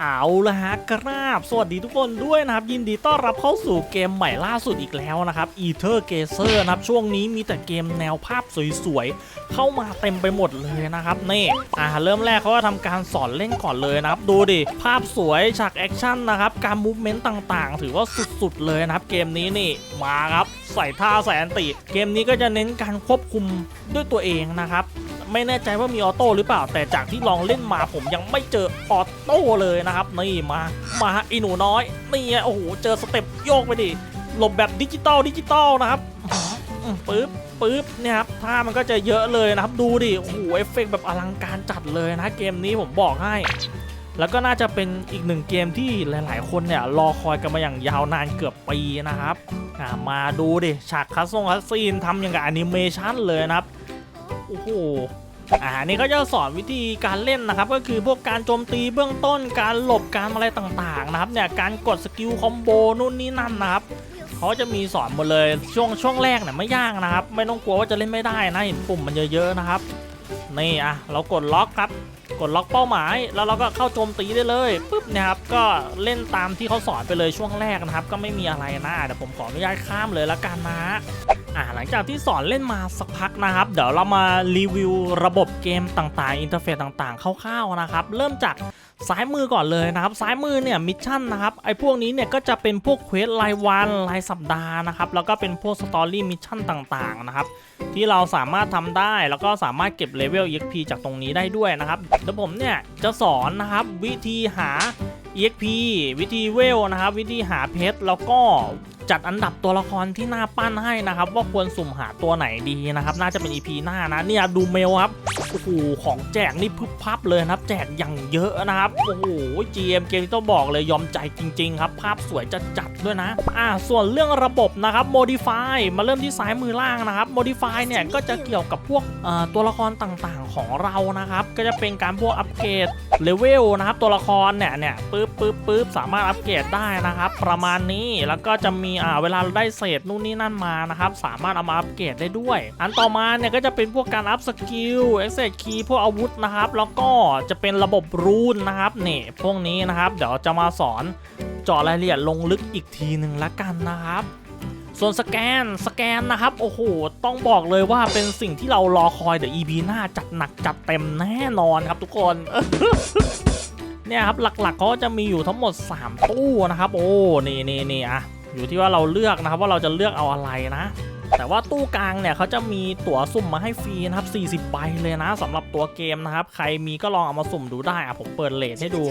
เอาละฮะกราบ สวัสดีทุกคนด้วยนะครับ ยินดีต้อนรับเข้าสู่เกมใหม่ล่าสุดอีกแล้วนะครับ Ether g a z e r นะครับ ช่วงนี้มีแต่เกมแนวภาพสวยๆ เข้ามาเต็มไปหมดเลยนะครับ นี่ อ่าเริ่มแรกเขาก็ทำการสอนเล่นก่อนเลยนะครับ ดูดิ ภาพสวยฉากแอคชั่นนะครับ การมูฟเมนต์ต่างๆ ถือว่าสุดๆ เลยนะครับ เกมนี้นี่มาครับใส่ท่าใส่อันติ เกมนี้ก็จะเน้นการควบคุมด้วยตัวเองนะครับ ไม่แน่ใจว่ามีออโต้หรือเปล่า แต่จากที่ลองเล่นมาผมยังไม่เจอออโต้เลยนะครับนี่มามาอีหนูน้อยนี่ไงโอ้โหเจอสเต็ปโยกไปดิหลบแบบดิจิตอลดิจิตอลนะครับปึ๊บปึ๊บเนี่ยครับท่ามันก็จะเยอะเลยนะครับ ดูดิโอ้โหเอฟเฟกต์แบบอลังการจัดเลยนะเกมนี้ผมบอกให้ แล้วก็น่าจะเป็นอีกหนึ่งเกมที่หลาย ๆ คนเนี่ยรอคอยกันมาอย่างยาวนานเกือบปีนะครับมาดูดิฉากคัสซงคัสซีนทำอย่างกับแอนิเมชันเลยนะครับ โอ้โหอ่านี่เขาจะสอนวิธีการเล่นนะครับ ก็คือพวกการโจมตีเบื้องต้นการหลบการอะไรต่างๆนะครับเนี่ยการกดสกิลคอมโบนู่นนี่นั่นนะครับเขาจะมีสอนหมดเลยช่วงช่วงแรกเนี่ยไม่ยากนะครับ ไม่ต้องกลัวว่าจะเล่นไม่ได้นะเห็นปุ่มมันเยอะๆนะครับนี่อะเรากดล็อกครับ กดล็อกเป้าหมาย แล้วเราก็เข้าโจมตีได้เลยปุ๊บนะครับก็เล่นตามที่เขาสอนไปเลยช่วงแรกนะครับ ก็ไม่มีอะไรนะเดี๋ยวผมขออนุญาตข้ามเลยละกันนะ อ่าหลังจากที่สอนเล่นมาสักพักนะครับ เดี๋ยวเรามารีวิวระบบเกมต่างๆ อินเทอร์เฟซต่างๆ คร่าวๆนะครับ เริ่มจากซ้ายมือก่อนเลยนะครับ ซ้ายมือเนี่ยมิชชั่นนะครับไอ้พวกนี้เนี่ยก็จะเป็นพวกเควสรายวันรายสัปดาห์นะครับแล้วก็เป็นพวกสตอรี่มิชชั่นต่างๆนะครับที่เราสามารถทำได้แล้วก็สามารถเก็บเลเวล EXP จากตรงนี้ได้ด้วยนะครับเดี๋ยวผมเนี่ยจะสอนนะครับวิธีหา EXP วิธีเวลนะครับ วิธีหาเพชรแล้วก็จัดอันดับตัวละครที่น่าปั้นให้นะครับ ว่าควรสุ่มหาตัวไหนดีนะครับ น่าจะเป็น EP หน้านะเนี่ยดูเมลครับ โอ้โหของแจกนี่พึบพับเลยนะครับ แจกอย่างเยอะนะครับโอ้โห GM เกมที่ต้องบอกเลยยอมใจจริง ๆ ครับ ภาพสวยจะจัดด้วยนะอ่าส่วนเรื่องระบบนะครับ Modify มาเริ่มที่ซ้ายมือล่างนะครับ Modify เนี่ยก็จะเกี่ยวกับพวกตัวละครต่างๆของเรานะครับ ก็จะเป็นการพวกอัปเกรดเลเวลนะครับ ตัวละครเนี่ยเนี่ยปึ๊บปึ๊บปึ๊บสามารถอัปเกรดได้นะครับ ประมาณนี้แล้วก็จะมีอ่าเวลาเราได้เศษนู่นนี่นั่นมานะครับ สามารถเอามาอัปเกรดได้ด้วย อันต่อมาเนี่ยก็จะเป็นพวกการอัพสกิลเอ็กเซคีพวกอาวุธนะครับ แล้วก็จะเป็นระบบรูนนะครับนี่พวกนี้นะครับ เดี๋ยวจะมาสอนเจาะรายละเอียดลงลึกอีกทีหนึ่งละกันนะครับ ส่วนสแกนสแกนนะครับ โอ้โห ต้องบอกเลยว่าเป็นสิ่งที่เรารอคอยเดี๋ยว EP หน้าจัดหนักจัดเต็มแน่นอนครับทุกคนเนี่ยครับหลักๆเขาจะมีอยู่ทั้งหมด 3 ตู้นะครับ โอ้นี่นี่นี่อะอยู่ที่ว่าเราเลือกนะครับว่าเราจะเลือกเอาอะไรนะ แต่ว่าตู้กลางเนี่ยเขาจะมีตั๋วสุ่มมาให้ฟรีนะครับ40ใบเลยนะสำหรับตัวเกมนะครับ ใครมีก็ลองเอามาสุ่มดูได้อะผมเปิดเลทให้ดู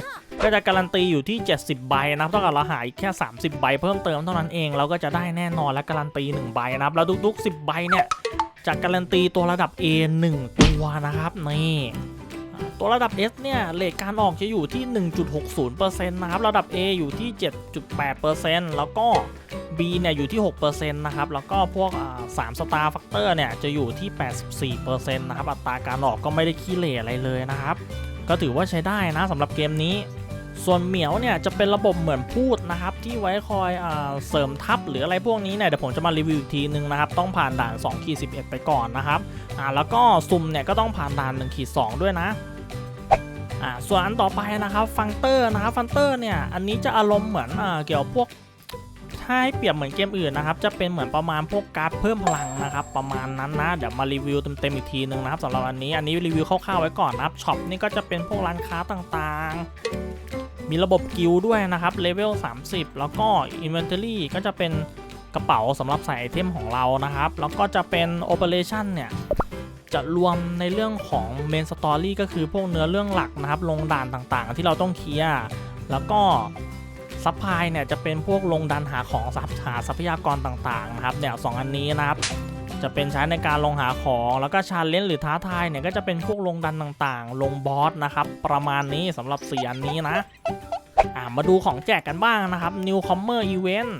ก็จะการันตีอยู่ที่ 70 ใบนะครับเท่ากับเราหาอีกแค่ 30 ใบเพิ่มเติมเท่านั้นเองเราก็จะได้แน่นอนและการันตี 1 ใบนะครับแล้วทุกๆ 10 ใบเนี่ยจะการันตีตัวระดับ A 1ตัวนะครับนี่ตัวระดับ S เนี่ยเลทการออกจะอยู่ที่ 1.60%นะครับ ระดับ A อยู่ที่ 7.8%แล้วก็ B เนี่ยอยู่ที่ 6%นะครับ แล้วก็พวกอ่า3 Star Factor เนี่ยจะอยู่ที่ 84%นะครับ อัตราการออกก็ไม่ได้ขี้เหร่อะไรเลยนะครับ ก็ถือว่าใช้ได้นะสำหรับเกมนี้ ส่วนเหมียวเนี่ยจะเป็นระบบเหมือนพูดนะครับ ที่ไว้คอยอเสริมทัพหรืออะไรพวกนี้เนี่ยเดี๋ยวผมจะมารีวิวอีกทีนึงนะครับ ต้องผ่านด่าน2ขีด11 ไปก่อนนะครับอ่าแล้วก็ซุ่มเนี่ยก็ต้องผ่านด่าน1ขีด2ด้วยนะอ่าส่วนอันต่อไปนะครับฟังเตอร์นะครับฟังเตอร์เนี่ยอันนี้จะอารมณ์เหมือนอเกี่ยวพวก ถ้าให้เปรียบเหมือนเกมอื่นนะครับ จะเป็นเหมือนประมาณพวกการ์ดเพิ่มพลังนะครับ ประมาณนั้นนะ เดี๋ยวมารีวิวเต็มๆอีกทีนึงนะครับสำหรับอันนี้ อันนี้รีวิวคร่าวๆไว้ก่อนนะครับ ช็อปนี่ก็จะเป็นพวกร้านค้าต่างๆ มีระบบกิลด้วยนะครับ เลเวล 30 แล้วก็ Inventory ก็จะเป็นกระเป๋าสำหรับใส่ไอเทมของเรานะครับ แล้วก็จะเป็น Operation เนี่ยจะรวมในเรื่องของ Main Story ก็คือพวกเนื้อเรื่องหลักนะครับ ลงด่านต่างๆ ที่เราต้องเคลียร์ แล้วก็ ซัพพลายเนี่ยจะเป็นพวกลงดันหาของทรัพย์หาทรัพยากรต่างๆนะครับเนี่ยสองอันนี้นะครับจะเป็นใช้ในการลงหาของแล้วก็ชาเลนจ์หรือท้าทายเนี่ยก็จะเป็นพวกลงดันต่างๆ ลงบอสนะครับประมาณนี้สำหรับ4อันนี้นะอ่ามาดูของแจกกันบ้างนะครับ Newcomer Event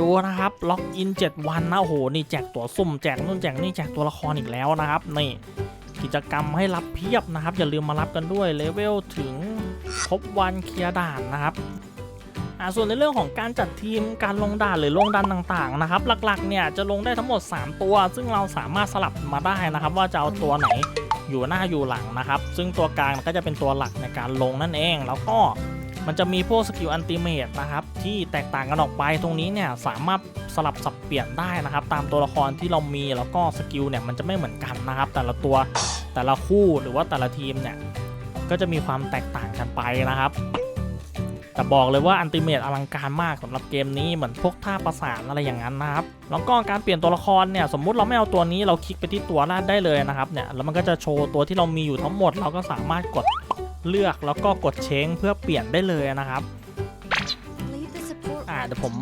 ดูนะครับล็อกอิน 7 วันนะโอ้โหนี่แจกตัวสุ่มแจกนู่นแจกนี่แจกตัวละครอีกแล้วนะครับนี่กิจกรรมให้รับเพียบนะครับ อย่าลืมมารับกันด้วยเลเวลถึงครบวันเคลียร์ด่านนะครับ อ่าส่วนในเรื่องของการจัดทีมการลงด่านหรือลงดันต่างๆนะครับหลักๆเนี่ยจะลงได้ทั้งหมด 3 ตัว ซึ่งเราสามารถสลับมาได้นะครับ ว่าจะเอาตัวไหนอยู่หน้าอยู่หลังนะครับ ซึ่งตัวกลางก็จะเป็นตัวหลักในการลงนั่นเอง แล้วก็มันจะมีพวกสกิลอันติเมตนะครับที่แตกต่างกันออกไปตรงนี้เนี่ยสามารถสลับสับเปลี่ยนได้นะครับ ตามตัวละครที่เรามีแล้วก็สกิลเนี่ยมันจะไม่เหมือนกันนะครับ แต่ละตัวแต่ละคู่หรือว่าแต่ละทีมเนี่ยก็จะมีความแตกต่างกันไปนะครับ แต่บอกเลยว่าอันติเมตอลังการมากสำหรับเกมนี้เหมือนพวกท่าประสานอะไรอย่างนั้นนะครับแล้วก็การเปลี่ยนตัวละครเนี่ยสมมุติเราไม่เอาตัวนี้เราคลิกไปที่ตัวล่างได้เลยนะครับเนี่ยแล้วมันก็จะโชว์ตัวที่เรามีอยู่ทั้งหมด เราก็สามารถกดเลือกแล้วก็กดเช้งเพื่อเปลี่ยนได้เลยนะครับ เดี๋ยวผม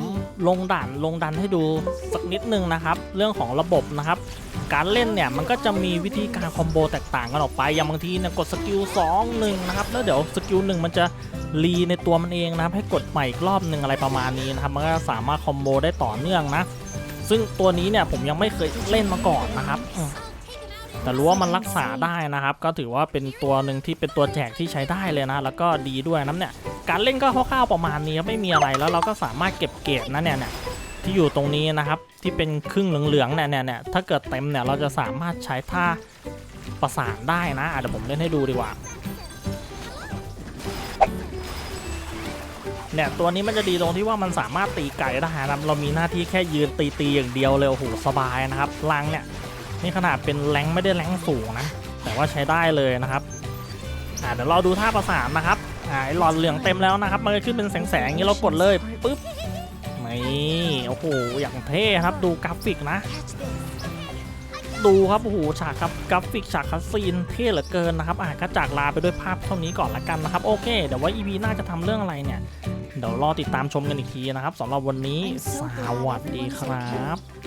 ลงด่านลงดันให้ดูสักนิดนึงนะครับ เรื่องของระบบนะครับ การเล่นเนี่ยมันก็จะมีวิธีการคอมโบแตกต่างกันออกไป อย่างบางทีเนี่ยกดสกิล2 1นะครับ แล้วเดี๋ยวสกิล1มันจะรีในตัวมันเองนะครับ ให้กดใหม่อีกรอบหนึ่งอะไรประมาณนี้นะครับ มันก็สามารถคอมโบได้ต่อเนื่องนะ ซึ่งตัวนี้เนี่ยผมยังไม่เคยเล่นมาก่อนนะครับ แต่รู้ว่ามันรักษาได้นะครับ ก็ถือว่าเป็นตัวหนึ่งที่เป็นตัวแจกที่ใช้ได้เลยนะ แล้วก็ดีด้วยนะเนี่ยการเล่นก็คร่าวๆประมาณนี้ไม่มีอะไรแล้วเราก็สามารถเก็บเกรดนะเนี่ยเนี่ยที่อยู่ตรงนี้นะครับที่เป็นครึ่งเหลืองๆเนี่ยเนี่ยเนี่ยถ้าเกิดเต็มเนี่ยเราจะสามารถใช้ท่าประสานได้นะเดี๋ยวผมเล่นให้ดูดีกว่าเนี่ยตัวนี้มันจะดีตรงที่ว่ามันสามารถตีไก่ได้นะครับเรามีหน้าที่แค่ยืนตีตีๆอย่างเดียวเลยโอ้โหสบายนะครับลังเนี่ย นี่ขนาดเป็นแรงไม่ได้แรงสูงนะ แต่ว่าใช้ได้เลยนะครับอ่าเดี๋ยวเราดูท่าประสานนะครับอ่าไอ้หลอดเหลืองเต็มแล้วนะครับมันก็ขึ้นเป็นแสงๆอย่างนี้เรากดเลยปุ๊บนี่โอ้โหอย่างเท่ครับดูกราฟิกนะ ดูครับโอ้โหฉากครับกราฟิกฉากคัสซีนเท่เหลือเกินนะครับอะก็จากลาไปด้วยภาพเท่านี้ก่อนละกันนะครับโอเคเดี๋ยวว่า EP หน้าจะทำเรื่องอะไรเนี่ยเดี๋ยวรอติดตามชมกันอีกทีนะครับสำหรับวันนี้สวัสดีครับ